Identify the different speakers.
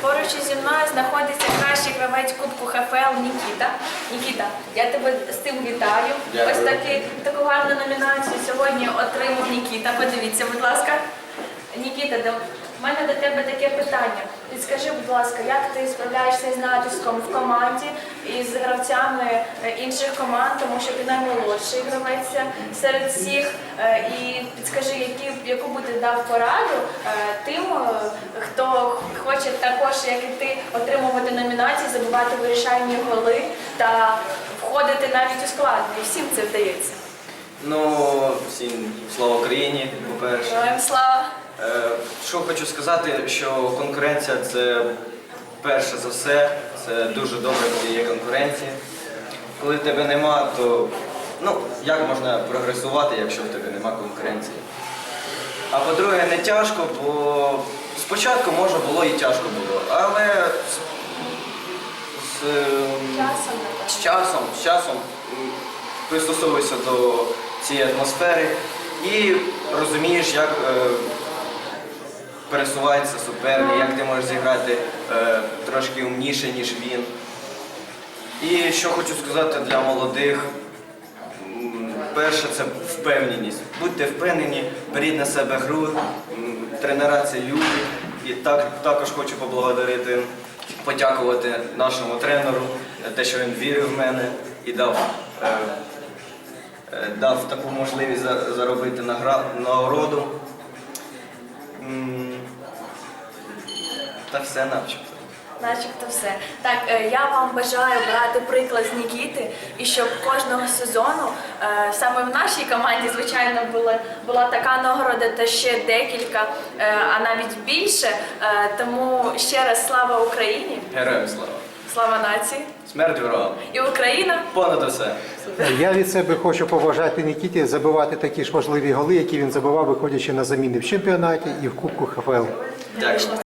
Speaker 1: поруч зі мною знаходиться кращий гравець Кубку ХФЛ Нікіта. Нікіта, я тебе з тим вітаю.
Speaker 2: Дякую.
Speaker 1: Ось таки, таку гарну номінацію сьогодні отримав Нікіта. Подивіться, будь ласка. Нікіта, до мене до тебе таке питання. Підскажи, будь ласка, як ти справляєшся з натиском в команді і з гравцями е, інших команд, тому що ти наймолодший гравець серед всіх. Е, і підскажи, які яку буде дав пораду е, тим, хто хоче також, як і ти, отримувати номінації, забивати вирішальні голи та входити навіть у склад. Не всім це вдається.
Speaker 2: Ну, всім слава Україні, по-перше.
Speaker 1: Героям слава!
Speaker 2: Е, Що хочу сказати, що конкуренція це перше за все. Це дуже добре, коли є конкуренція. Коли тебе нема, то ну, як можна прогресувати, якщо в тебе нема конкуренції? А по-друге, не тяжко, бо спочатку може було і тяжко було, але з, з,
Speaker 1: Часом.
Speaker 2: з часом, з часом пристосовуєшся до цієї атмосфери і розумієш, як е, пересувається суперник, як ти можеш зіграти е, трошки умніше, ніж він. І що хочу сказати для молодих, перше це впевненість. Будьте впевнені, беріть на себе гру, тренера це люди. І так, також хочу поблагодарити, подякувати нашому тренеру, те, що він вірив в мене і дав, е, е, дав таку можливість заробити нагороду. Та все начебто.
Speaker 1: Начебто все. Так, е, я вам бажаю брати приклад з Нікіти, і щоб кожного сезону е, саме в нашій команді, звичайно, була, була така нагорода та ще декілька, е, а навіть більше. Тому ще раз слава Україні,
Speaker 2: Героям слава!
Speaker 1: слава нації
Speaker 2: Смерть ворогам!
Speaker 1: і Україна.
Speaker 2: Понад усе!
Speaker 3: Я від себе хочу побажати Нікіті забивати такі ж важливі голи, які він забивав, виходячи на заміни в чемпіонаті і в Кубку ХФЛ.
Speaker 2: Дякую.